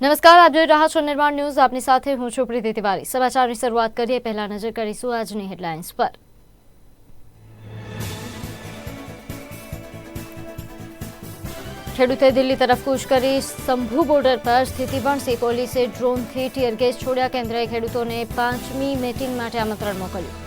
નમસ્કાર, આપ જોઈ રહ્યા છો નિર્માણ ન્યૂઝ. આપની સાથે હું છું પ્રીતિ તિવારી. સમાચારની શરૂઆત કરીએ. પહેલા નજર કરીશું આજની હેડલાઇન્સ પર. ખેડૂતે દિલ્હી તરફ કૂચ કરી શંભુ બોર્ડર પર સ્થિતિવણસી પોલીસે ડ્રોનથી ટીયર ગેસ છોડ્યા. કેન્દ્રએ ખેડૂતોને પાંચમી મીટિંગ માટે આમંત્રણ મોકલ્યું.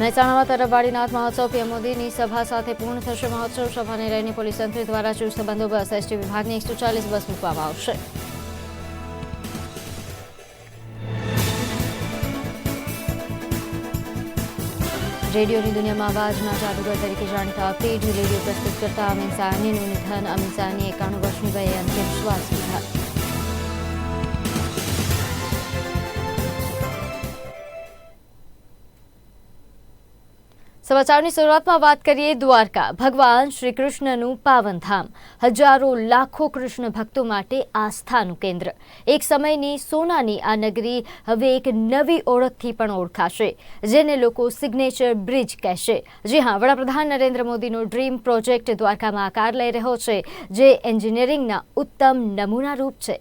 મહેસાણામાં તરફવાડીનાથ મહોત્સવ પીએમ મોદીની સભા સાથે પૂર્ણ થશે મહોત્સવ. સભાને લઈને પોલીસ તંત્ર દ્વારા ચુસ્ત બંદોબસ્ત. એસટી વિભાગની એકસો ચાલીસ બસ મૂકવામાં આવશે. રેડિયોની દુનિયામાં અવાજના જાદુગર તરીકે જાણીતા પેઢ રેડિયો પ્રસ્તુત કરતા અમીન સાહનીનું નિધન. અમીન સાહની એકાણું વર્ષની વયે અંતિમ શ્વાસ લીધા. સમાચારની શરૂઆતમાં વાત કરીએ દ્વારકા. ભગવાન શ્રી કૃષ્ણનું પાવનધામ. હજારો લાખો કૃષ્ણ ભક્તો માટે આસ્થાનું કેન્દ્ર. એક સમયની સોનાની આ નગરી હવે એક નવી ઓળખથી પણ ઓળખાશે, જેને લોકો સિગ્નેચર બ્રિજ કહેશે. જી હા, વડાપ્રધાન નરેન્દ્ર મોદીનો ડ્રીમ પ્રોજેક્ટ દ્વારકામાં આકાર લઈ રહ્યો છે, જે એન્જિનિયરિંગના ઉત્તમ નમૂનારૂપ છે.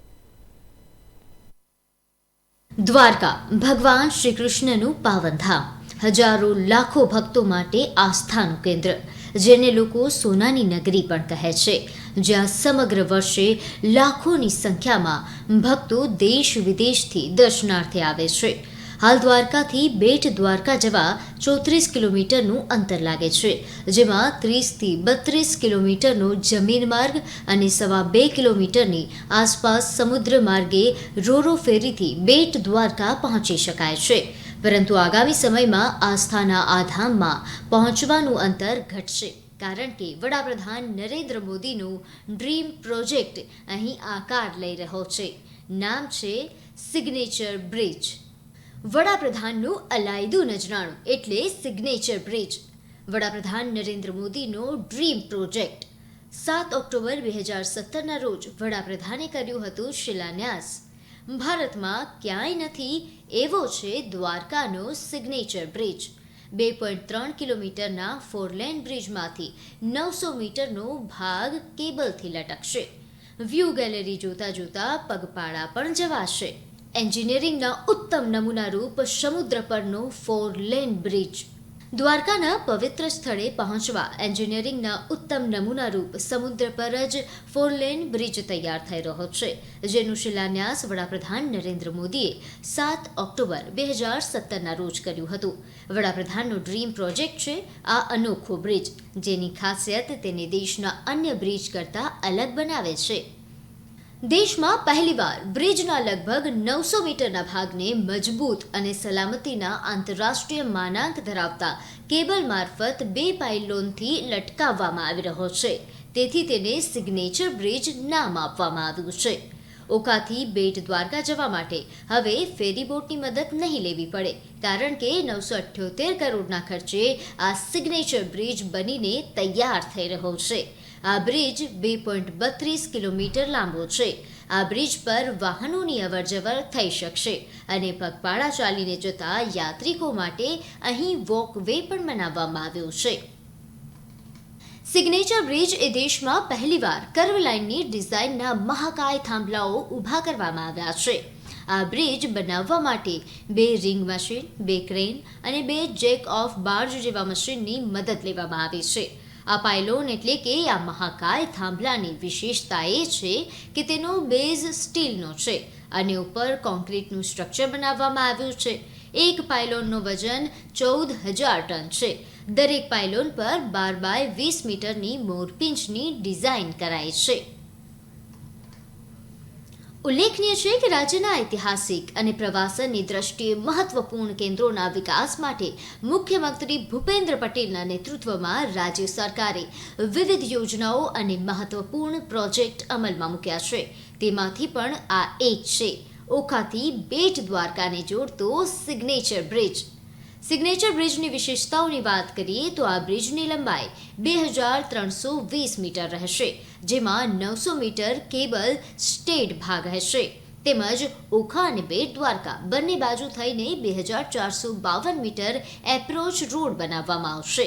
દ્વારકા. ભગવાન શ્રી કૃષ્ણનું પાવનધામ. હજારો લાખો ભક્તો માટે આસ્થાનું કેન્દ્ર, જેને લોકો સોનાની નગરી પણ કહે છે. જ્યાં સમગ્ર વર્ષે લાખોની સંખ્યામાં ભક્તો દેશ વિદેશથી દર્શનાર્થે આવે છે. હાલ દ્વારકાથી બેટ દ્વારકા જવા ચોત્રીસ કિલોમીટરનું અંતર લાગે છે, જેમાં ત્રીસથી બત્રીસ કિલોમીટરનો જમીન માર્ગ અને સવા બે કિલોમીટરની આસપાસ સમુદ્ર માર્ગે રોરો ફેરીથી બેટ દ્વારકા પહોંચી શકાય છે. પરંતુ આગામી સમયમાં આસ્થાના આ ધામમાં પહોંચવાનું અંતર ઘટશે, કારણ કે વડાપ્રધાન નરેન્દ્ર મોદીનો ડ્રીમ પ્રોજેક્ટ અહીં આકાર લઈ રહ્યો છે. નામ છે સિગ્નેચર બ્રિજ વડાપ્રધાનનું અલાયદું નજરાણું એટલે સિગ્નેચર બ્રિજ વડાપ્રધાન નરેન્દ્ર મોદીનો ડ્રીમ પ્રોજેક્ટ. સાત ઓક્ટોબર બે હજાર સત્તરના રોજ વડાપ્રધાને કર્યું હતું શિલાન્યાસ. ભારતમાં ક્યાંય નથી એવો છે દ્વારકાનો સિગ્નેચર બ્રિજ બે પોઈન્ટ ત્રણ કિલોમીટરના ફોરલેન બ્રિજમાંથી નવસો મીટરનો ભાગ કેબલથી લટકશે. વ્યૂ ગેલેરી જોતા જોતા પગપાળા પણ જવાશે. એન્જિનિયરિંગના ઉત્તમ નમૂનારૂપ સમુદ્ર પરનો ફોર લેન બ્રિજ દ્વારકાના પવિત્ર સ્થળે પહોંચવા એન્જિનિયરિંગના ઉત્તમ નમૂનારૂપ સમુદ્ર પર જ ફોરલેન બ્રિજ તૈયાર થઈ રહ્યો છે, જેનું શિલાન્યાસ વડાપ્રધાન નરેન્દ્ર મોદીએ સાત ઓક્ટોબર બે હજાર સત્તરના રોજ કર્યું હતું. વડાપ્રધાનનો ડ્રીમ પ્રોજેક્ટ છે આ અનોખો બ્રિજ જેની ખાસિયત તેને દેશના અન્ય બ્રિજ કરતાં અલગ બનાવે છે. દેશમાં પહેલીવાર બ્રિજના લગભગ નવસો મીટરના ભાગને મજબૂત અને સલામતીના આંતરરાષ્ટ્રીય માનાંક ધરાવતા કેબલ મારફત બે પાઇલોનથી લટકાવવામાં આવી રહ્યો છે. તેથી તેને સિગ્નેચર બ્રિજ નામ આપવામાં આવ્યું છે. ઓખાથી બેટ દ્વારકા જવા માટે હવે ફેરીબોટની મદદ નહીં લેવી પડે, કારણ કે નવસો અઠ્યોતેર કરોડના ખર્ચે આ સિગ્નેચર બ્રિજ બનીને તૈયાર થઈ રહ્યો છે. આ બ્રિજ બે પોઈન્ટ બત્રીસ કિલોમીટર લાંબો છે. આ બ્રિજ પર વાહનોની અવરજવર થઈ શકશે અને પગપાળા ચાલીને જતા યાત્રિકો માટે અહીં વોક વે પણ બનાવવામાં આવ્યો છે. સિગ્નેચર બ્રિજ એ દેશમાં પહેલીવાર કર્વ લાઇનની ડિઝાઇનના મહાકાય થાંભલાઓ ઊભા કરવામાં આવ્યા છે. આ બ્રિજ બનાવવા માટે બે રિંગ મશીન, બે ક્રેન અને બે જેક ઓફ બાર્જ જેવા મશીનની મદદ લેવામાં આવી છે. આ પાયલોન એટલે કે આ મહાકાય થાંભલાની વિશેષતા એ છે કે તેનો બેઝ સ્ટીલનો છે અને ઉપર કોન્ક્રીટનું સ્ટ્રક્ચર બનાવવામાં આવ્યું છે. એક પાયલોનનું વજન ચૌદ હજાર ટન છે. દરેક પાયલોન પર બાર બાય વીસ મીટરની મોરપિંચની ડિઝાઇન કરાઈ છે. ઉલ્લેખનીય છે કે રાજ્યના ઐતિહાસિક અને પ્રવાસનની દ્રષ્ટિએ મહત્વપૂર્ણ કેન્દ્રોના વિકાસ માટે મુખ્યમંત્રી ભૂપેન્દ્ર પટેલના નેતૃત્વમાં રાજ્ય સરકારે વિવિધ યોજનાઓ અને મહત્વપૂર્ણ પ્રોજેક્ટ અમલમાં મૂક્યા છે. તેમાંથી પણ આ એક છે. ઓખાથી બેટ દ્વારકાને જોડતો સિગ્નેચર બ્રિજ. સિગ્નેચર બ્રિજની વિશેષતાઓની વાત કરીએ તો આ બ્રિજની લંબાઈ બે હજાર ત્રણસો વીસ મીટર રહેશે, જેમાં નવસો મીટર કેબલ સ્ટેટ ભાગ હશે. તેમજ ઓખા અને બેટ દ્વારકા બંને બાજુ થઈને બે હજાર ચારસો બાવન મીટર એપ્રોચ રોડ બનાવવામાં આવશે.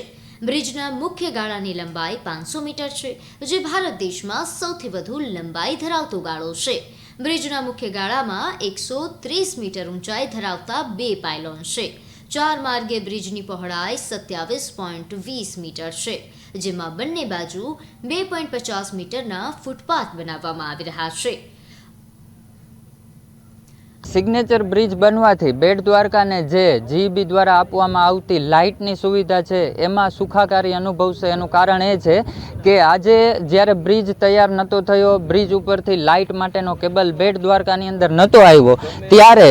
બ્રિજના મુખ્ય ગાળાની લંબાઈ પાંચસો મીટર છે, જે ભારત દેશમાં સૌથી વધુ લંબાઈ ધરાવતો ગાળો છે. બ્રિજના મુખ્ય ગાળામાં એકસો ત્રીસ મીટર ઊંચાઈ ધરાવતા બે પાયલોન છે. ચાર માર્ગે બ્રિજની પહોળાઈ સત્યાવીસ પોઈન્ટ વીસ મીટર છે, જેમાં બંને બાજુ બે પોઈન્ટ પચાસ મીટરના ફૂટપાથ બનાવવામાં આવી રહ્યા છે. સિગ્નેચર બ્રિજ બનવાથી બેટ દ્વારકાને જે જીબી દ્વારા આપવામાં આવતી લાઇટની સુવિધા છે, એમાં સુખાકારી અનુભવશે. એનું કારણ એ છે કે આજે જ્યારે બ્રિજ તૈયાર નહોતો થયો બ્રિજ ઉપરથી લાઇટ માટેનો કેબલ બેટ દ્વારકાની અંદર નહોતો આવ્યો, ત્યારે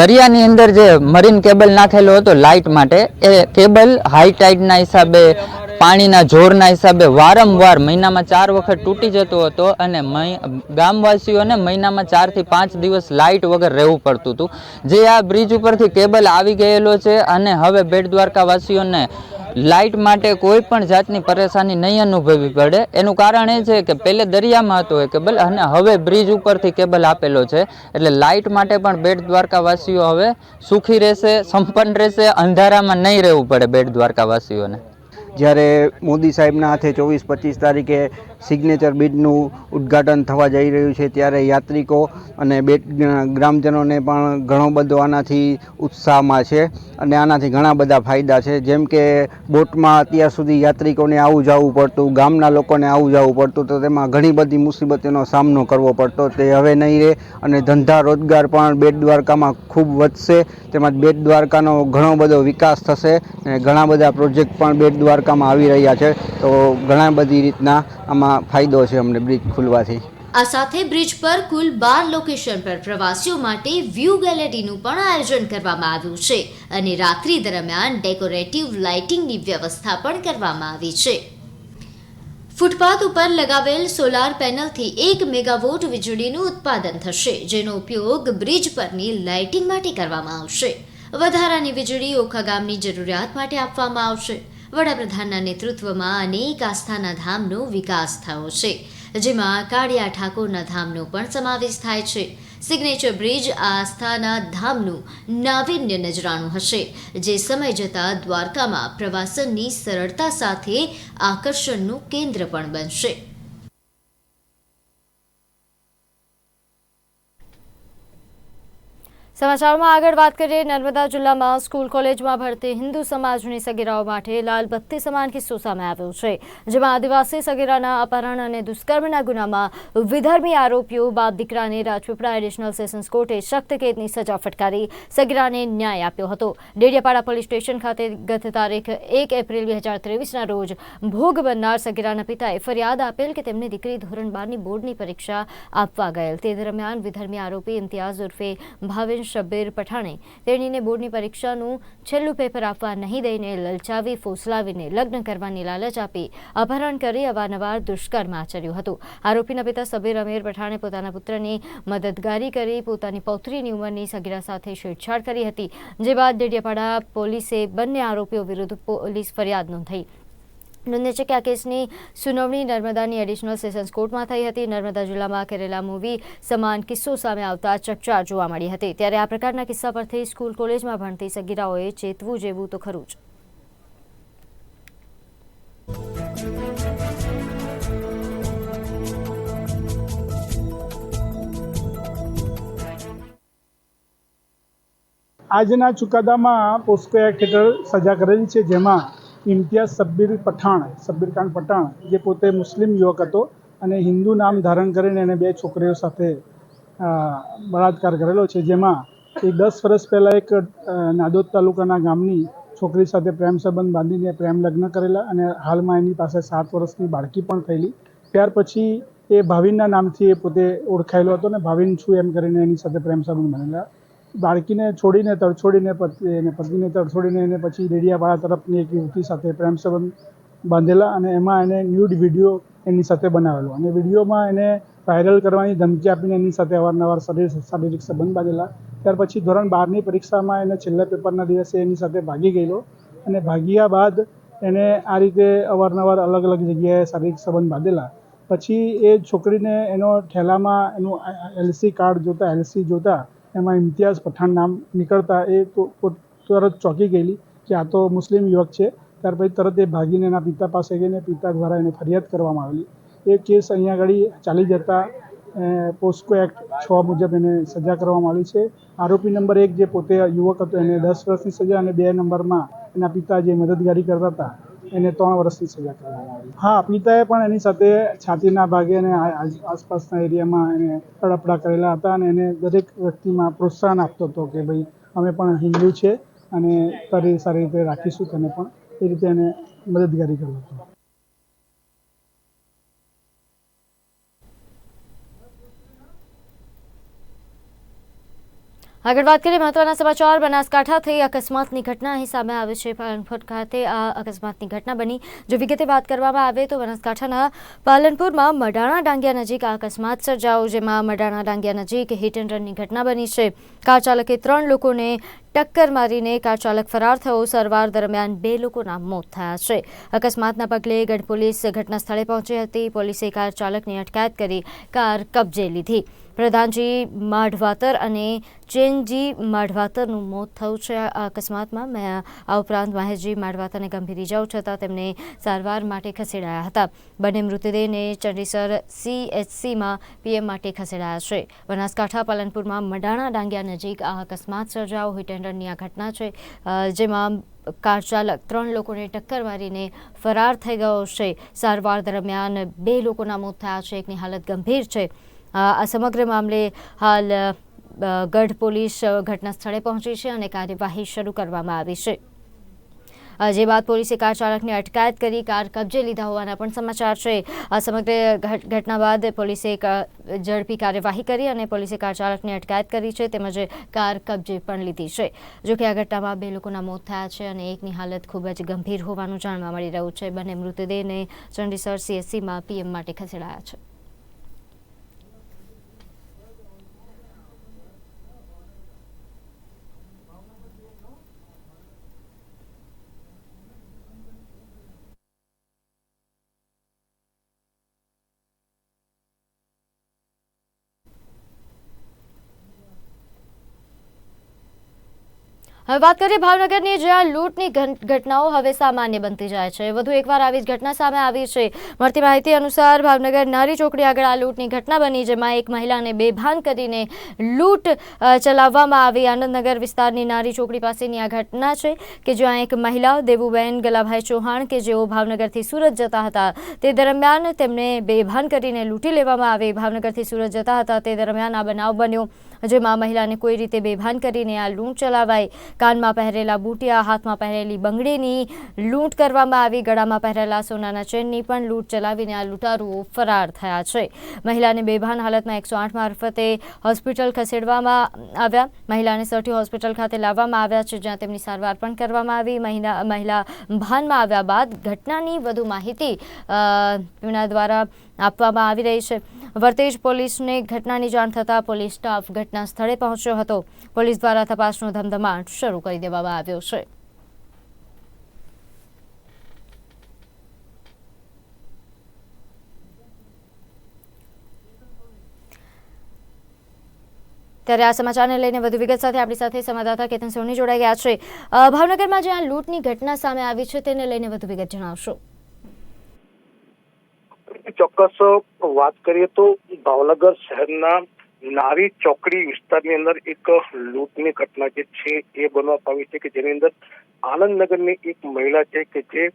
દરિયાની અંદર જે મરીન કેબલ નાખેલો હતો લાઇટ માટે, એ કેબલ હાઈ ટાઈડના હિસાબે પાણીના જોરના હિસાબે વારંવાર મહિનામાં ચાર વખત તૂટી જતો હતો અને ગામવાસીઓને મહિનામાં ચારથી પાંચ દિવસ લાઇટ વગર રહેવું પડતું હતું. જે આ બ્રિજ ઉપરથી કેબલ આવી ગયેલો છે અને હવે બેટ દ્વારકાવાસીઓને લાઇટ માટે કોઈ પણ જાતની પરેશાની નહીં અનુભવવી પડે. એનું કારણ એ છે કે પહેલે દરિયામાં હતો એ કેબલ અને હવે બ્રિજ ઉપરથી કેબલ આપેલો છે. એટલે લાઇટ માટે પણ બેટ દ્વારકાવાસીઓ હવે સુખી રહેશે, સંપન્ન રહેશે, અંધારામાં નહીં રહેવું પડે બેટ દ્વારકાવાસીઓને જ્યારે મોદી સાહેબના હાથે ચોવીસ પચીસ તારીખે સિગ્નેચર બીડનું ઉદ્ઘાટન થવા જઈ રહ્યું છે ત્યારે યાત્રિકો અને બેટ ગ્રામજનોને પણ ઘણો બધો આનાથી ઉત્સાહમાં છે અને આનાથી ઘણા બધા ફાયદા છે. જેમ કે બોટમાં અત્યાર સુધી યાત્રિકોને આવું જવું પડતું, ગામના લોકોને આવું જવું પડતું, તો તેમાં ઘણી બધી મુસીબતોનો સામનો કરવો પડતો. તે હવે નહીં રહે અને ધંધા રોજગાર પણ બેટ દ્વારકામાં ખૂબ વધશે. તેમજ બેટ દ્વારકાનો ઘણો બધો વિકાસ થશે અને ઘણા બધા પ્રોજેક્ટ પણ બેટ દ્વારકામાં આવી રહ્યા છે. તો ઘણા બધી રીતના આમાં ફાયદો છે અમને બ્રિજ ખુલવાથી. આ સાથે બ્રિજ પર કુલ બાર લોકેશન પર પ્રવાસીઓ માટે વ્યૂ ગેલેરીનું પણ આયોજન કરવામાં આવ્યું છે અને રાત્રિ દરમિયાન ડેકોરેટિવ લાઇટિંગની વ્યવસ્થા પણ કરવામાં આવી છે. ફૂટપાથ ઉપર લગાવેલ સોલાર પેનલથી એક મેગાવોટ વીજળીનું ઉત્પાદન થશે, જેનો ઉપયોગ બ્રિજ પરની લાઇટિંગ માટે કરવામાં આવશે. વધારાની વીજળી ઓખા ગામની જરૂરિયાત માટે આપવામાં આવશે. વડાપ્રધાનના નેતૃત્વમાં અનેક આસ્થાના ધામનો વિકાસ થયો છે. જેમાં કાળિયા ઠાકોરના ધામનો પણ સમાવેશ થાય છે. સિગ્નેચર બ્રિજ આસ્થાના ધામનું નાવીન્ય નજરાણું હશે, જે સમય જતાં દ્વારકામાં પ્રવાસનની સરળતા સાથે આકર્ષણનું કેન્દ્ર પણ બનશે. સમાચારમાં આગળ વાત કરીએ, નર્મદા જિલ્લામાં સ્કૂલ કોલેજમાં ભરતી હિન્દુ સમાજની સગીરાઓ માટે લાલ બત્તી સમાન કિસ્સો સામે આવ્યો છે, જેમાં આદિવાસી સગીરાના અપહરણ અને દુષ્કર્મના ગુનામાં વિધર્મી આરોપીઓ બાપ દીકરાને રાજપીપળા એડિશનલ સેશન્સ કોર્ટે સખ્ત કેદની સજા ફટકારી સગીરાને ન્યાય આપ્યો હતો. ડેડિયાપાડા પોલીસ સ્ટેશન ખાતે ગત તારીખ એક એપ્રિલ બે હજાર ત્રેવીસના રોજ ભોગ બનનાર સગીરાના પિતાએ ફરિયાદ આપેલ કે તેમની દીકરી ધોરણ બારની બોર્ડની પરીક્ષા આપવા ગયેલ. તે દરમિયાન વિધર્મી આરોપી ઇમ્તિયાઝ ઉર્ફે ભાવેશ શબ્બીર પઠાણે તેણીને બોર્ડની પરીક્ષાનું છેલ્લું પેપર આપવા નહીં દઈને લલચાવી, ફોસલાવીને લગ્ન કરવાની લાલચ આપી અપહરણ કરી અવારનવાર દુષ્કર્મ આચર્યું હતું. આરોપીના પિતા સબીર અમીર પઠાણે પોતાના પુત્રની મદદગારી કરી પોતાની પૌત્રીની ઉંમરની સગીરા સાથે છેડછાડ કરી હતી, જે બાદ ડેડિયાપાડા પોલીસે બંને આરોપીઓ વિરુદ્ધ પોલીસ ફરિયાદ નોંધાઈ. નોંધે છે કે આ કેસની સુનાવણી નર્મદાની એડિશનલ સેશન્સ કોર્ટમાં થઈ હતી. નર્મદા જિલ્લામાં કરેલા મૂવી સમાન કિસ્સો સામે આવતા ચકચાર જોવા મળી હતી. ત્યારે આ પ્રકારના કિસ્સા પરથી સ્કૂલ, કોલેજમાં ભણતી સગીરાઓએ ચેતવું જેવું તો ખરું જ. આજના ચુકાદામાં પોસ્કો એક્ટ હેઠળ સજા કરેલી છે, જેમાં ઇમ્તિયાઝ સબ્બીર પઠાણ, સબ્બીર ખાન પઠાણ, જે પોતે મુસ્લિમ યુવક હતો અને હિન્દુ નામ ધારણ કરીને એને બે છોકરીઓ સાથે બળાત્કાર કરેલો છે. જેમાં એ દસ વર્ષ પહેલાં એક નાદોદ તાલુકાના ગામની છોકરી સાથે પ્રેમ સંબંધ બાંધીને પ્રેમ લગ્ન કરેલા અને હાલમાં એની પાસે સાત વર્ષની બાળકી પણ થયેલી. ત્યાર પછી એ ભાવિનના નામથી એ પોતે ઓળખાયેલો હતો ને ભાવિન છું એમ કરીને એની સાથે પ્રેમ સંબંધ બનેલા બાળકીને છોડીને, તરછોડીને, પતિ, એને પત્નીને તરછોડીને, એને પછી ડેડિયાપાડા તરફની એક યુવતી સાથે પ્રેમ સંબંધ બાંધેલા અને એમાં એને ન્યૂડ વીડિયો એની સાથે બનાવેલો. અને વિડીયોમાં એને વાયરલ કરવાની ધમકી આપીને એની સાથે અવારનવાર શરીર, શારીરિક સંબંધ બાંધેલા. ત્યાર પછી ધોરણ બારની પરીક્ષામાં એને છેલ્લા પેપરના દિવસે એની સાથે ભાગી ગયેલો અને ભાગ્યા બાદ એને આ રીતે અવારનવાર અલગ અલગ જગ્યાએ શારીરિક સંબંધ બાંધેલા. પછી એ છોકરીને એનો ઠેલામાં એનું એલસી કાર્ડ જોતા, એલસી જોતા એમાં ઇમ્તિયાઝ પઠાણ નામ નીકળતા એ તરત ચોંકી ગયેલી કે આ તો મુસ્લિમ યુવક છે. ત્યાર પછી તરત એ ભાગીને એના પિતા પાસે ગઈને પિતા દ્વારા એને ફરિયાદ કરવામાં આવેલી. એ કેસ અહીંયા આગળ ચાલી જતા પોસ્કો એક્ટ છ મુજબ એને સજા કરવામાં આવી છે. આરોપી નંબર એક જે પોતે યુવક હતો, એને દસ વર્ષની સજા અને બે નંબરમાં એના પિતા જે મદદગારી કરતા હતા એને ત્રણ વર્ષની સજા કરવામાં આવી. હા પિતાએ પણ એની સાથે છાતીના ભાગે અને આસપાસના એરિયામાં એને તડપડા કરેલા હતા અને એને દરેક વ્યક્તિમાં પ્રોત્સાહન આપતો હતો કે ભાઈ, અમે પણ હિન્દુ છે અને તારી સારી રીતે રાખીશું, તને પણ એ રીતે એને મદદગારી કરતો હતો. આગળ વાત કરીએ મહત્વના સમાચાર. બનાસકાંઠાથી અકસ્માતની ઘટના અહીં સામે આવી છે. પાલનપુર ખાતે આ અકસ્માતની ઘટના બની. જો વિગતે વાત કરવામાં આવે તો બનાસકાંઠાના પાલનપુરમાં મડાણા ડાંગિયા નજીક આ અકસ્માત સર્જાયો, જેમાં મડાણા ડાંગિયા નજીક હિટ એન્ડ રનની ઘટના બની છે. કાર ચાલકે ત્રણ લોકોને ટક્કર મારીને કાર ચાલક ફરાર થયો. સારવાર દરમિયાન બે લોકોના મોત થયા છે. અકસ્માતના પગલે ગઢ પોલીસ ઘટના સ્થળે પહોંચી હતી. પોલીસે કાર ચાલકની અટકાયત કરી કાર કબજે લીધી. પ્રધાનજી માઢવાતર અને ચેનજી માઢવાતરનું મોત થયું છે. આ અકસ્માતમાં આ ઉપરાંત મહેશજી માઢવાતરને ગંભીર ઇજાઓ છતાં તેમને સારવાર માટે ખસેડાયા હતા. બંને મૃતદેહને ચંડીસર સીએચસીમાં પીએમ માટે ખસેડાયા છે. બનાસકાંઠા, પાલનપુરમાં મડાણા ડાંગિયા નજીક આ અકસ્માત સર્જાઓ હિટેન્ડરની આ ઘટના છે જેમાં કાર ચાલક ત્રણ લોકોને ટક્કર મારીને ફરાર થઈ ગયો છે. સારવાર દરમિયાન બે લોકોના મોત થયા છે. એકની હાલત ગંભીર છે. આ સમગ્ર મામલે હાલ ગઢ પોલીસ ઘટના સ્થળે પહોંચી છે અને કાર્યવાહી શરૂ કરવામાં આવી છે. જે બાદ પોલીસે કાર ચાલકની અટકાયત કરી, કાર કબજે લીધા હોવાના પણ સમાચાર છે. આ સમગ્ર ઘટના બાદ પોલીસે ઝડપી કાર્યવાહી કરી અને પોલીસે કાર ચાલકની અટકાયત કરી છે તેમજ કાર કબજે પણ લીધી છે. જોકે આ ઘટનામાં બે લોકોના મોત થયા છે અને એકની હાલત ખૂબ જ ગંભીર હોવાનું જાણવા મળી રહ્યું છે. બંને મૃતદેહને ચંડીસર સીએસસીમાં પીએમ માટે ખસેડાયા છે. હવે વાત કરીએ ભાવનગરની, જ્યાં લૂંટની ઘટનાઓ હવે સામાન્ય બનતી જાય છે. વધુ એકવાર આવી જ ઘટના સામે આવી છે. મળતી માહિતી અનુસાર ભાવનગર નારી ચોકડી આગળ આ લૂંટની ઘટના બની, જેમાં એક મહિલાને બેભાન કરીને લૂંટ ચલાવવામાં આવી. આનંદનગર વિસ્તારની નારી ચોકડી પાસેની આ ઘટના છે કે જ્યાં એક મહિલા, દેવુબેન ગલાભાઈ ચૌહાણ, કે જેઓ ભાવનગરથી સુરત જતા હતા, તે દરમિયાન તેમને બેભાન કરીને લૂંટી લેવામાં આવી. ભાવનગરથી સુરત જતા હતા, તે દરમિયાન આ બનાવ બન્યો, જેમાં મહિલાને કોઈ રીતે બેભાન કરીને આ લૂંટ ચલાવાઈ. કાનમાં પહેરેલા બુટિયા, હાથમાં પહેરેલી બંગડીની લૂંટ કરવામાં આવી. ગળામાં પહેરેલા સોનાના ચેનની પણ લૂંટ ચલાવીને આ લૂંટારુઓ ફરાર થયા છે. મહિલાને બેભાન હાલતમાં એકસો આઠ મારફતે હોસ્પિટલ ખસેડવામાં આવ્યા. મહિલાને સઠી હોસ્પિટલ ખાતે લાવવામાં આવ્યા છે, જ્યાં તેમની સારવાર પણ કરવામાં આવી. મહિલા મહિલા ભાનમાં આવ્યા બાદ ઘટનાની વધુ માહિતી તેમના દ્વારા આપવામાં આવી રહી છે. વર્તેજ પોલીસને ઘટનાની જાણ થતાં પોલીસ સ્ટાફ ઘટના સ્થળે પહોંચ્યો હતો. પોલીસ દ્વારા તપાસનો ધમધમાટ શરૂ કરી દેવામાં આવ્યો છે. ત્યારે આ સમાચારને લઈને વધુ વિગત સાથે આપણી સાથે સંવાદદાતા કેતન સોની જોડાઈ ગયા છે. ભાવનગરમાં જ્યાં લૂંટની ઘટના સામે આવી છે તેને લઈને વધુ વિગત જણાવશો. ચોક્કસ વાત કરીએ તો ભાવનગર શહેરના નારી ચોકડી વિસ્તારની અંદર એક લૂંટની ઘટના જે છે એ બનવા પામી છે કે જેની અંદર આનંદનગરની એક મહિલા છે કે જે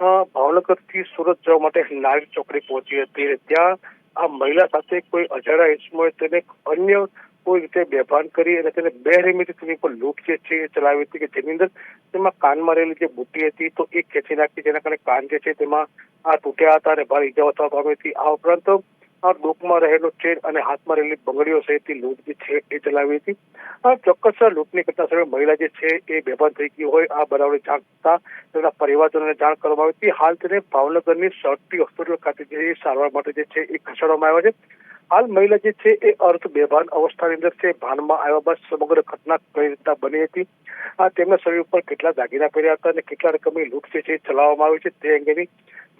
ભાવનગર ભાવનગરથી સુરત જવા માટે નારી ચોકડી પહોંચી હતી. ત્યાં આ મહિલા સાથે કોઈ અજાણ્યા ઇસમોએ તેને અન્ય કોઈ રીતે બેભાન કરી અને તેને બે રેમીથી તેની પર લૂંટ જે છે એ ચલાવી હતી કે જેની અંદર તેમાં કાનમાં રહેલી જે બુટ્ટી હતી તો એ ખેંચી નાખી જેના કારણે કાન જે છે તેમાં આ તૂટ્યા હતા અને ભારે ઈજાઓ થવા પામી હતી આ ઉપરાંત આ ડોકમાં રહેલો ચેન અને હાથમાં રહેલી બંગડીઓ સહિતની લૂંટ જે છે એ ચલાવી હતી. આ ચોક્કસ લૂંટની ઘટના સમયે મહિલા જે છે એ બેભાન થઈ ગઈ હોય. આ બનાવની જાણ થતા તેના પરિવારજનોને જાણ કરવામાં આવી હતી. હાલ તેને ભાવનગરની સરટી હોસ્પિટલ ખાતે જે સારવાર માટે જે છે એ ખસેડવામાં આવ્યા છે. હાલ મહિલા જે છે એ અર્થ બેભાન અવસ્થાની અંદર છે. ભાનમાં આવ્યા બાદ સમગ્ર ઘટના કઈ રીતના બની હતી? આ તેમના શરીર ઉપર કેટલા દાગીના પહેર્યા હતા અને કેટલા રકમની લૂંટ છે ચલાવવામાં આવી છે તે અંગેની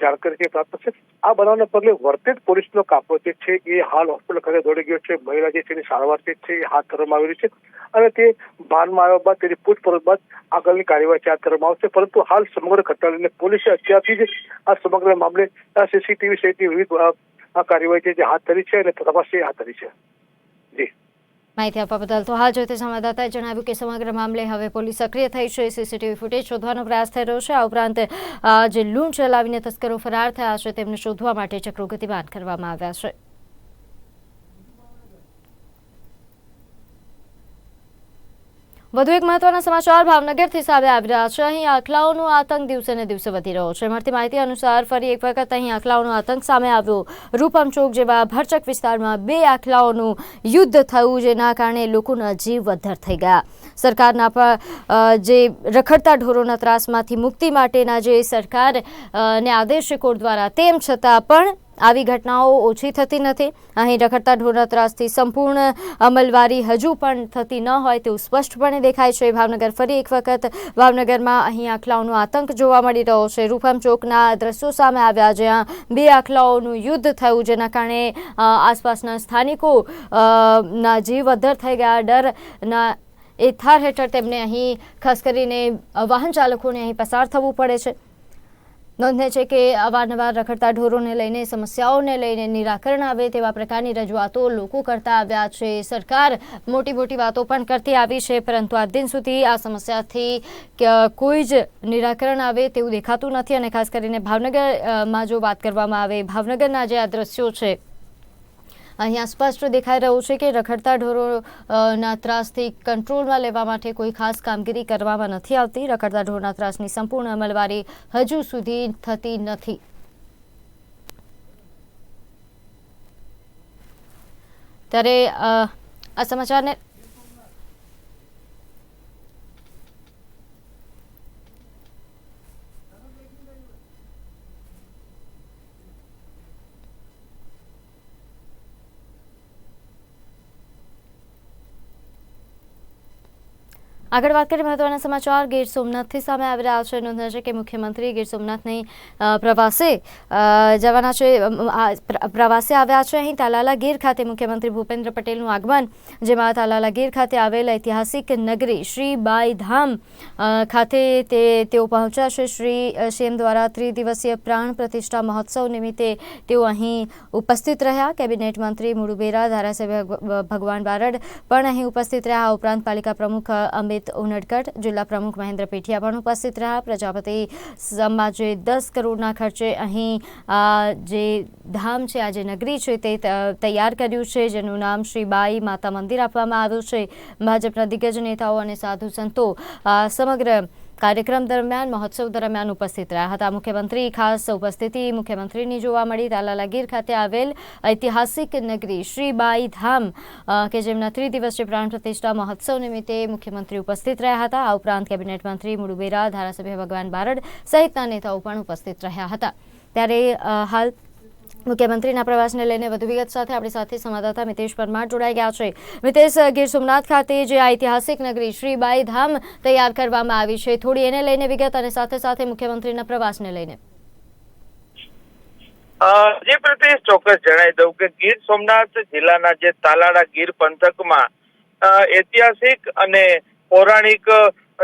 જાણકારી જે પ્રાપ્ત છે આ બનાવના પગલે વર્તેજ પોલીસનો કાફલો જે છે એ હાલ હોસ્પિટલ ખાતે દોડી ગયો છે. મહિલા જે છે એની સારવાર જે છે એ હાથ ધરવામાં આવી રહી છે અને તે ભાનમાં આવ્યા બાદ તેની પૂછપરછ બાદ આગળની કાર્યવાહી હાથ ધરવામાં આવશે. પરંતુ હાલ સમગ્ર ઘટના લઈને પોલીસે અત્યારથી જ આ સમગ્ર મામલે સીસીટીવી સહિતની વિવિધ આ કાર્યવાહી જે હાથ ધરી છે અને તપાસ છે હાથ ધરી છે. જી. માહિતી આપવા બદલ તો હાલ જોઈતે સંવાદદાતાએ જણાવ્યું કે સમગ્ર મામલે હવે પોલીસ સક્રિય થઈ છે. સીસીટીવી ફૂટેજ શોધવાનો પ્રયાસ થઈ રહ્યો છે. આ ઉપરાંત જે લૂંટ ચલાવીને તસ્કરો ફરાર થયા છે, તેમને શોધવા માટે ચક્રો ગતિમાન કરવામાં આવ્યા છે. વધુ એક મહત્વના સમાચાર ભાવનગરથી સામે આવી રહ્યા છે. અહીં આખલાઓનો આતંક દિવસે ને દિવસે વધી રહ્યો છે. મળતી માહિતી અનુસાર ફરી એક વખત અહીં આખલાઓનો આતંક સામે આવ્યો. રૂપમ ચોક જેવા ભરચક વિસ્તારમાં બે આખલાઓનું યુદ્ધ થયું, જેના કારણે લોકોના જીવ વધર થઈ ગયા. સરકારના પણ જે રખડતા ઢોરોના ત્રાસમાંથી મુક્તિ માટેના જે સરકાર ને આદેશ કોર્ટ દ્વારા, તેમ છતાં પણ આવી ઘટનાઓ ઓછી થતી નથી. અહીં રખડતા ઢોરના ત્રાસથી સંપૂર્ણ અમલવારી હજુ પણ થતી ન હોય તેવું સ્પષ્ટપણે દેખાય છે. ભાવનગર ફરી એક વખત ભાવનગરમાં અહીં આખલાઓનો આતંક જોવા મળી રહ્યો છે. રૂપમ ચોકના દ્રશ્યો સામે આવ્યા, જ્યાં બે આખલાઓનું યુદ્ધ થયું, જેના કારણે આસપાસના સ્થાનિકો ના જીવ અધર થઈ ગયા. ડરના એ થાર હેઠળ તેમને અહીં ખાસ કરીને વાહન ચાલકોને અહીં પસાર થવું પડે છે. નોંધે છે કે અવારનવાર રખડતા ઢોરોને લઈને, સમસ્યાઓને લઈને નિરાકરણ આવે તેવા પ્રકારની રજૂઆતો લોકો કરતા આવ્યા છે. સરકાર મોટી મોટી વાતો પણ કરતી આવી છે, પરંતુ આજ દિન સુધી આ સમસ્યાથી કોઈ જ નિરાકરણ આવે તેવું દેખાતું નથી અને ખાસ કરીને ભાવનગરમાં જો વાત કરવામાં આવે, ભાવનગરના જે આ દ્રશ્યો છે અહીંયા સ્પષ્ટ દેખાઈ રહ્યું છે કે રખડતા ઢોરોના ત્રાસથી કંટ્રોલમાં લેવા માટે કોઈ ખાસ કામગીરી કરવામાં નથી આવતી. રખડતા ઢોરના ત્રાસની સંપૂર્ણ અમલવારી હજુ સુધી થતી નથી. ત્યારે આ સમાચારને આગળ વાત કરીએ મહત્વના સમાચાર. ગીર સોમનાથથી સામે આવી રહ્યા છે. નોંધાય છે કે મુખ્યમંત્રી ગીર સોમનાથની પ્રવાસે જવાના છે પ્રવાસે આવ્યા છે. અહીં તાલાલા ગીર ખાતે મુખ્યમંત્રી ભૂપેન્દ્ર પટેલનું આગમન જેમાં તાલાલા ગીર ખાતે આવેલ ઐતિહાસિક નગરી શ્રી બાઈ ધામ ખાતે તે તેઓ પહોંચ્યા છે. શ્રી સીએમ દ્વારા ત્રિદિવસીય પ્રાણ પ્રતિષ્ઠા મહોત્સવ નિમિત્તે તેઓ અહીં ઉપસ્થિત રહ્યા. કેબિનેટ મંત્રી મુળુબેરા ધારાસભ્ય ભગ- ભગવાન બારડ પણ અહીં ઉપસ્થિત રહ્યા. ઉપરાંત પાલિકા પ્રમુખ અ, અમિત ઉનડકટ. જિલ્લા પ્રમુખ મહેન્દ્ર પેઠિયા પણ ઉપસ્થિત રહ્યા. પ્રજાપતિ સમાજે દસ કરોડના ખર્ચે અહીં જે ધામ છે, આ જે નગરી છે, તે તૈયાર કર્યું છે, જેનું નામ શ્રી બાઈ માતા મંદિર આપવામાં આવ્યું છે. ભાજપના દિગ્ગજ નેતાઓ અને સાધુ સંતો સમગ્ર કાર્યક્રમ દરમિયાન, મહોત્સવ દરમિયાન ઉપસ્થિત રહ્યા હતા. મુખ્યમંત્રી, ખાસ ઉપસ્થિતિ મુખ્યમંત્રીની જોવા મળી. તાલાલા ગીર ખાતે આવેલ ઐતિહાસિક નગરી શ્રીબાઈ ધામ કે જેમના ત્રિદિવસીય પ્રાણ પ્રતિષ્ઠા મહોત્સવ નિમિત્તે મુખ્યમંત્રી ઉપસ્થિત રહ્યા હતા. આ ઉપરાંત કેબિનેટ મંત્રી મુડુબેરા, ધારાસભ્ય ભગવાન બારડ સહિતના નેતાઓ પણ ઉપસ્થિત રહ્યા હતા. ત્યારે હાલ મુખ્યમંત્રીના પ્રવાસને લઈને વધુ વિગત સાથે આપણી સાથે સંવાદદાતા મિતેશ પરમાર જોડાઈ ગયા છે. મિતેશ, ગીર સોમનાથ ખાતે જે આ ઐતિહાસિક નગરી શ્રીબાઈ ધામ તૈયાર કરવામાં આવી છે, થોડી એને લઈને વિગત અને સાથે સાથે મુખ્યમંત્રીના પ્રવાસને લઈને. જે પ્રદેશ ચોક્કસ જણાવી દઉં કે ગીર સોમનાથ જિલ્લાના જે તાલાડા ગીર પંથકમાં ઐતિહાસિક અને પૌરાણિક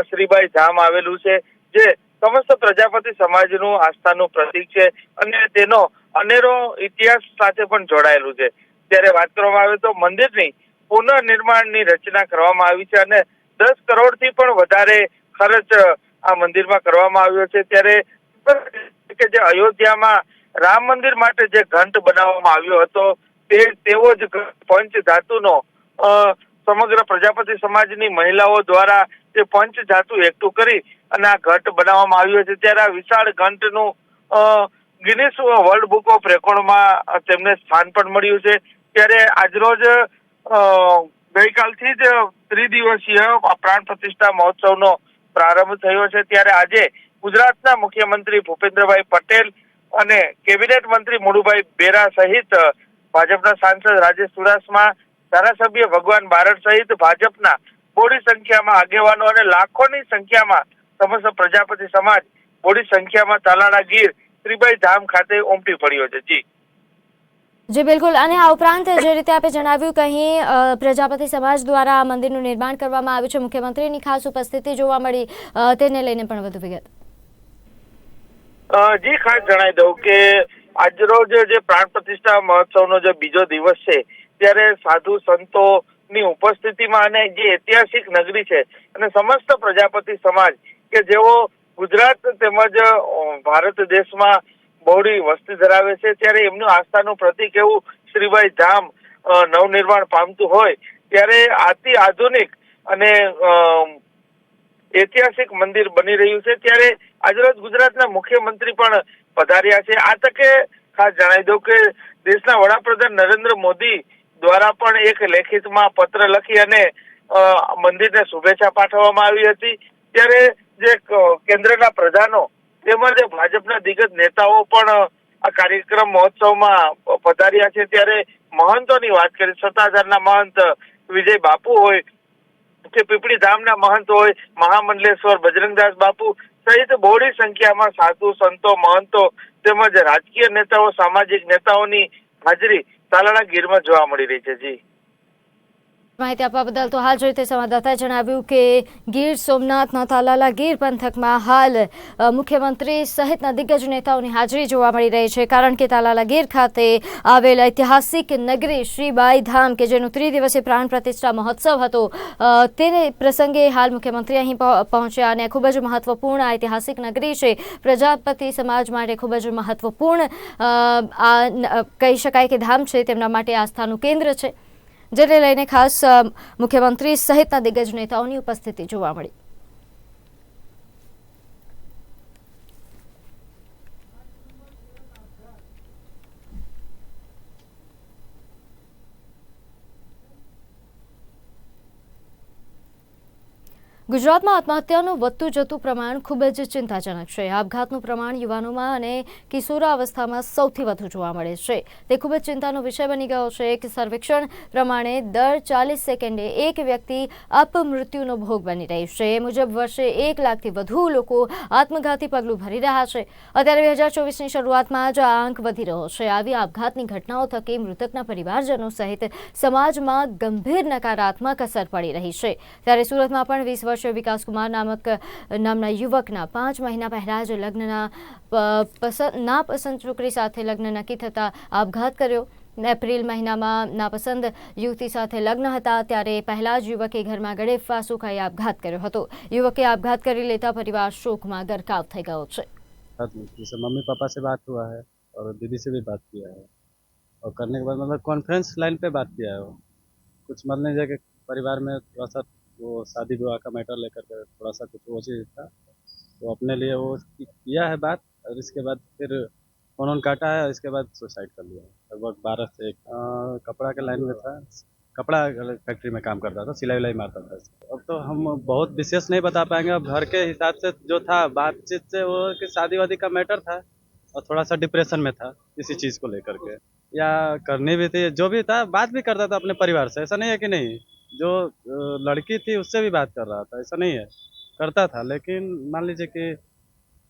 શ્રીબાઈ ધામ આવેલું છે, જે સમસ્ત પ્રજાપતિ સમાજનું આસ્થાનું પ્રતીક છે અને તેનો અનેરો ઇતિહાસ સાથે પણ જોડાયેલું છે. ત્યારે વાત કરવામાં આવે તો મંદિરની પુનઃનિર્માણની રચના કરવામાં આવી છે અને દસ કરોડથી પણ વધારે ખર્ચ આ મંદિરમાં કરવામાં આવ્યો છે. ત્યારે કે જે અયોધ્યામાં રામ મંદિર માટે જે ઘંટ બનાવવામાં આવ્યો હતો તે તેવો જ પંચ ધાતુનો સમગ્ર પ્રજાપતિ સમાજની મહિલાઓ દ્વારા તે પંચ ધાતુ એકઠું કરી અને આ ઘંટ બનાવવામાં આવ્યો છે. ત્યારે આ વિશાળ ઘંટનું અ, ગિનિસ વર્લ્ડ બુક ઓફ રેકોર્ડમાં તેમને સ્થાન પણ મળ્યું છે. ત્યારે આજરોજ ગઈકાલથી જ ત્રિદિવસીય પ્રાણ પ્રતિષ્ઠા મહોત્સવનો પ્રારંભ થયો છે. ત્યારે આજે ગુજરાતના મુખ્યમંત્રી ભૂપેન્દ્રભાઈ પટેલ અને કેબિનેટ મંત્રી મુળુભાઈ બેરા સહિત ભાજપના સાંસદ રાજેશ ચુડાસમા, ધારાસભ્ય ભગવાન બારડ સહિત ભાજપના બોડી સંખ્યામાં આગેવાનો અને લાખોની સંખ્યામાં સમસ્ત પ્રજાપતિ સમાજ બોડી સંખ્યામાં તાલાળા ગીર શ્રીબાઈ ધામ ખાતે ઉમટી પડ્યો છે. જી. જી બિલકુલ. અને આ ઉપરાંત જે રીતે આપે જણાવ્યું કે અહીં પ્રજાપતિ સમાજ દ્વારા આ મંદિરનું નિર્માણ કરવામાં આવ્યું છે. મુખ્યમંત્રીની ખાસ ઉપસ્થિતિ જોવા મળી તેને લઈને પણ વધુ વિગત. જી ખાસ જણાવી દઉં કે આજરોજ જે પ્રાણ પ્રતિષ્ઠા મહોત્સવનો જે બીજો દિવસ છે ત્યારે સાધુ સંતોની ઉપસ્થિતિમાં અને જે ઐતિહાસિક નગરી છે અને સમસ્ત પ્રજાપતિ સમાજ કે જેઓ ગુજરાત તેમજ ભારત દેશમાં બહોળી વસ્તી ધરાવે છે. ત્યારે એમનું આસ્થાનું પ્રતિક એવું શ્રીભાઈ ધામ નવનિર્માણ પામતું હોય, ત્યારે અતિ આધુનિક અને ઐતિહાસિક મંદિર બની રહ્યું છે. ત્યારે આજરોજ ગુજરાતના મુખ્યમંત્રી પણ પધાર્યા છે. આ તકે ખાસ જણાવી દઉં કે દેશના વડાપ્રધાન નરેન્દ્ર મોદી દ્વારા પણ એક લેખિતમાં પત્ર લખી અને મંદિરને શુભેચ્છા પાઠવવામાં આવી હતી. ત્યારે જે કેન્દ્રના પ્રધાનો તેમજ ભાજપના દિગ્ગજ નેતાઓ પણ આ કાર્યક્રમ મહોત્સવમાં પધાર્યા છે. ત્યારે મહંતોની વાત કરી સત્તાધારના મહંત વિજય બાપુ હોય, કે પીપળી ધામના મહંત હોય, મહામંડલેશ્વર બજરંગદાસ બાપુ સહિત બહોળી સંખ્યામાં સાધુ, સંતો, મહંતો તેમજ રાજકીય નેતાઓ, સામાજિક નેતાઓની હાજરી તાલાળા ગીરમાં જોવા મળી રહી છે. જી. માહિતી આપવા બદલ તો હાલ જે રીતે સંવાદદાતાએ જણાવ્યું કે ગીર સોમનાથના તાલાલા ગીર પંથકમાં હાલ મુખ્યમંત્રી સહિતના દિગ્ગજ નેતાઓની હાજરી જોવા મળી રહી છે. કારણ કે તાલાલા ગીર ખાતે આવેલ ઐતિહાસિક નગરી શ્રીબાઈ ધામ, કે જેનો ત્રિદિવસીય પ્રાણ પ્રતિષ્ઠા મહોત્સવ હતો તેને પ્રસંગે હાલ મુખ્યમંત્રી અહીં પહોંચ્યા અને ખૂબ જ મહત્વપૂર્ણ ઐતિહાસિક નગરી છે. પ્રજાપતિ સમાજ માટે ખૂબ જ મહત્વપૂર્ણ આ કહી શકાય કે ધામ છે. તેમના માટે આસ્થાનું કેન્દ્ર છે. જેને લઈને ખાસ મુખ્યમંત્રી સહિતના દિગ્ગજ નેતાઓની ઉપસ્થિતિ જોવા મળી. ગુજરાતમાં આત્મહત્યાનું વધતું જતું પ્રમાણ ખૂબ જ ચિંતાજનક છે. આપઘાતનું પ્રમાણ યુવાનોમાં અને કિશોરાવસ્થામાં સૌથી વધુ જોવા મળે છે. તે ખૂબ જ ચિંતાનો વિષય બની ગયો છે એક સર્વેક્ષણ પ્રમાણે દર ચાલીસ સેકન્ડે એક વ્યક્તિ અપમૃત્યુનો ભોગ બની રહી છે. એ મુજબ વર્ષે એક લાખથી વધુ લોકો આત્મઘાતી પગલું ભરી રહ્યા છે. અત્યારે બે હજાર ચોવીસની શરૂઆતમાં જ આ આંક વધી રહ્યો છે. આવી આપઘાતની ઘટનાઓ થકી મૃતકના પરિવારજનો સહિત સમાજમાં ગંભીર નકારાત્મક અસર પડી રહી છે. ત્યારે સુરતમાં પણ વીસ વર્ષીય વિકાસકુમાર નામક નામના યુવકના પાંચ મહિના પહેલા જ લગ્નના પ- પસંદ નાપસંદ છોકરી સાથે લગ્ન નક્કી થતા આપઘાત કર્યો એપ્રિલ મહિનામાં નાપસંદ યુવતી સાથે લગ્ન હતા ત્યારે પહેલા જ યુવકે ઘરમાં ગળે ફાંસો ખાઈ આપઘાત કર્યો હતો યુવકે આપઘાત કરી લેતા પરિવાર શોકમાં ગરકાવ થઈ ગયો છે साथ में जैसे मम्मी पापा से बात हुआ है और दीदी से भी बात किया है और करने के बाद मतलब कॉन्फ्रेंस लाइन पे बात किया है वो कुछ मान लीजिए कि परिवार में थोड़ा सा वो शादी विवाह का मैटर लेकर के थोड़ा सा कुछ वो चीज़ था। तो अपने लिए वो किया है बात, और इसके बाद फिर फ़ोन वोन काटा है, और इसके बाद सुसाइड कर लिया लगभग बारह से एक कपड़ा के लाइन में था। कपड़ा फैक्ट्री में काम करता था सिलाई विलाई मारता था अब तो हम बहुत विशेष नहीं बता पाएँगे। अब घर के हिसाब से जो था, बातचीत से वो कि शादी वादी का मैटर था, और थोड़ा सा डिप्रेशन में था किसी चीज़ को लेकर के। या करनी भी थी, जो भी था, बात भी करता था अपने परिवार से, ऐसा नहीं है कि नहीं। जो लड़की थी उससे भी बात कर रहा था, ऐसा नहीं है। करता था, लेकिन मान लीजिए कि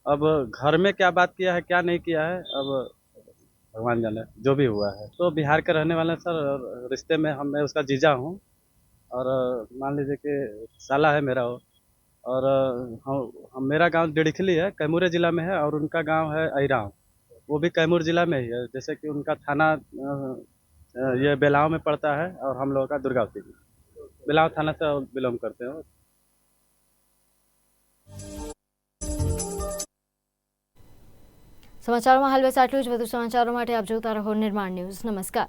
अब घर में क्या बात किया है, क्या नहीं किया है, अब भगवान जाने, जो भी हुआ है। तो बिहार के रहने वाले सर रिश्ते में हम, मैं उसका जीजा हूँ, और मान लीजिए कि साला है मेरा वो, और हम हम, मेरा गाँव डिड़खली है, कैमूर जिला में है, और उनका गाँव है अहिराव वो भी कैमूर जिला में ही है, जैसे कि उनका थाना ये बेलाव में पड़ता है, और हम लोगों का दुर्गावती बेलाव थाना से बिलोंग करते हैं સમાચારોમાં હાલ બસ આટલું જ વધુ સમાચારો માટે આપ જોતા રહો નિર્માણ ન્યૂઝ નમસ્કાર